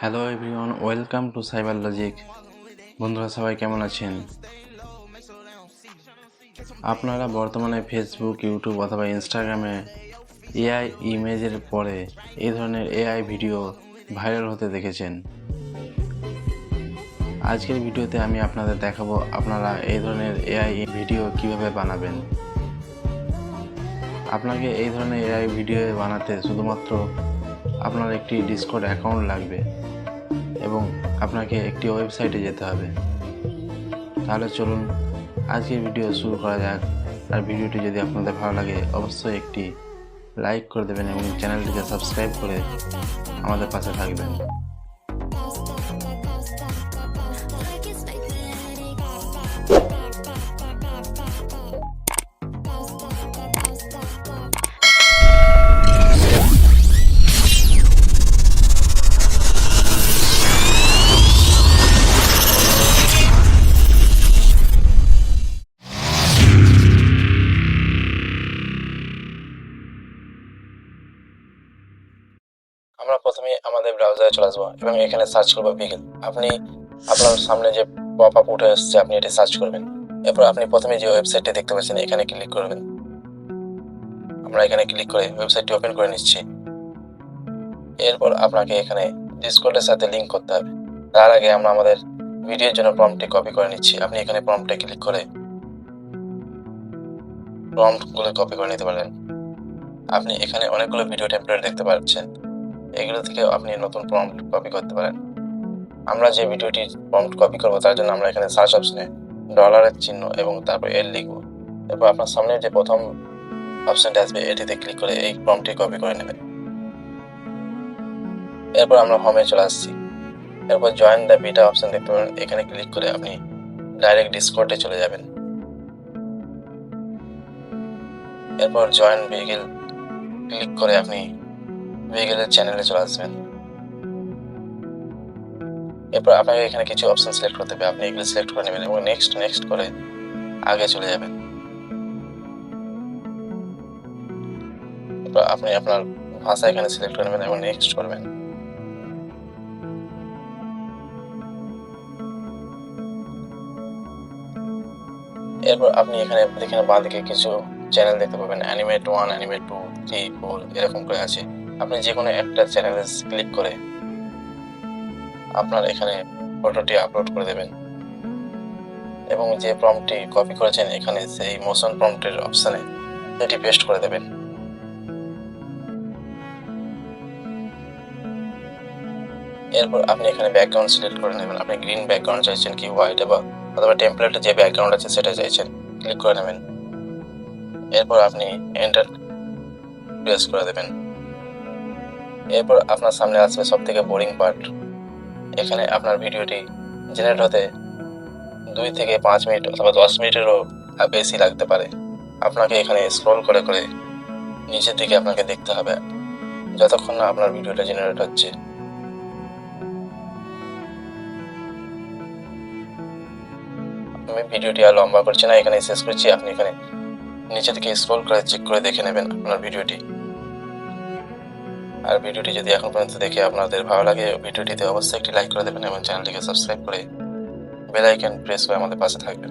Hello everyone welcome to cyber logic বন্ধুরা, সবাই কেমন আছেন? আপনারা বর্তমানে ফেসবুক ইউটিউব অথবা ইনস্টাগ্রামে এআই ইমেজের পরে এই ধরনের এআই ভিডিও ভাইরাল হতে দেখেছেন। আজকের ভিডিওতে আমি আপনাদের দেখাবো আপনারা এই ধরনের এআই ভিডিও কীভাবে বানাবেন। আপনাকে এই ধরনের এআই ভিডিও বানাতে শুধুমাত্র আপনার একটি ডিসকর্ড অ্যাকাউন্ট লাগবে এবং আপনাকে একটি ওয়েবসাইটে যেতে হবে। তাহলে চলুন, আজকের ভিডিও শুরু করা যাক। আর ভিডিওটি যদি আপনাদের ভালো লাগে, অবশ্যই একটি লাইক করে দেবেন এবং চ্যানেলটিকে সাবস্ক্রাইব করে আমাদের পাশে থাকবেন। প্রথমে আমাদের ব্রাউজারে চলে আসব এবং এখানে সার্চ করব বিগেল আপনি আপনার সামনে যে পপ আপ উঠে এসছে আপনি এটি সার্চ করবেন। এরপর আপনি প্রথমে যে ওয়েবসাইটটি দেখতে পাচ্ছেন, এখানে ক্লিক করবেন। আমরা এখানে ক্লিক করে ওয়েবসাইটটি ওপেন করে নিচ্ছি। এরপর আপনাকে এখানে ডিসকর্ডের সাথে লিংক করতে হবে। তার আগে আমরা আমাদের ভিডিওর জন্য প্রম্পটটি কপি করে নিচ্ছি। আপনি এখানে প্রম্পটে ক্লিক করে প্রম্পটগুলো কপি করে নিতে পারেন আপনি এখানে অনেকগুলো ভিডিও টেমপ্লেট দেখতে পাচ্ছেন। এগুলো থেকে আপনি নতুন প্রম্পট কপি করতে পারেন। আমরা যে ভিডিওটি প্রম্পট কপি করব, তার জন্য আমরা এখানে সার্চ অপশনে ডলারের চিহ্ন এবং তারপর এর লিখব। এরপর আপনার সামনে যে প্রথম অপশনটা আসবে, এটিতে ক্লিক করে এই প্রম্পটটি কপি করে নেবেন। এরপর আমরা হোমে চলে আসছি। এরপর জয়েন দ্য বিটা অপশন দেখতে পাবেন। এখানে ক্লিক করে আপনি ডাইরেক্ট ডিসকর্ডে চলে যাবেন। এরপর জয়েন ভেহিকেল ক্লিক করে আপনি ভেহিকেলের চ্যানেলে চলে আসবেন। এরপর আপনাকে এখানে কিছু অপশন সিলেক্ট করতে হবে। আপনি এগুলো সিলেক্ট করে নেবেন এবং নেক্সট নেক্সট করে আগে চলে যাবেন। এরপর আপনি আপনার ভাষা এখানে সিলেক্ট করে নেবেন এবং নেক্সট করবেন। এরপর আপনি এখানে দেখেন বাঁদিকে কিছু চ্যানেল দেখতে পাবেন। Animate one animate two three four এরকম করে আছে। আপনি যে কোনো একটা চ্যানেলে ক্লিক করে আপনার এখানে ফটোটি আপলোড করে দেবেন। এবং যে প্রম্পটটি কপি করেছেন, এখানে সেই মোশন প্রম্পটের অপশানে এটি পেস্ট করে দেবেন। এরপর আপনি এখানে ব্যাকগ্রাউন্ড সিলেক্ট করে নেবেন। আপনি গ্রিন ব্যাকগ্রাউন্ড চাইছেন কি হোয়াইট বা অথবা টেমপ্লেটে যে ব্যাকগ্রাউন্ড আছে সেটা চাইছেন ক্লিক করে নেবেন। এরপর আপনি এন্টার প্রেস করে দেবেন। এরপর আপনার সামনে আসবে সব থেকে বোরিং পার্ট এখানে আপনার ভিডিওটি জেনারেট হতে দুই থেকে পাঁচ মিনিট অথবা দশ মিনিটেরও বেশি লাগতে পারে। আপনাকে এখানে স্ক্রল করে করে নিচের দিকে আপনাকে দেখতে হবে, যতক্ষণ না আপনার ভিডিওটা জেনারেট হচ্ছে। আমি ভিডিওটি আর লম্বা করছি না এখানে শেষ করছি। আপনি এখানে নিচে থেকে স্ক্রল করে চেক করে দেখে নেবেন আপনার ভিডিওটি। আর ভিডিওটি যদি এখন পর্যন্ত দেখে আপনাদের ভালো লাগে, ভিডিওটিতে অবশ্যই একটি লাইক করে দেবেন এবং চ্যানেলটিকে সাবস্ক্রাইব করে বেল আইকন প্রেস করে আমাদের পাশে থাকবেন।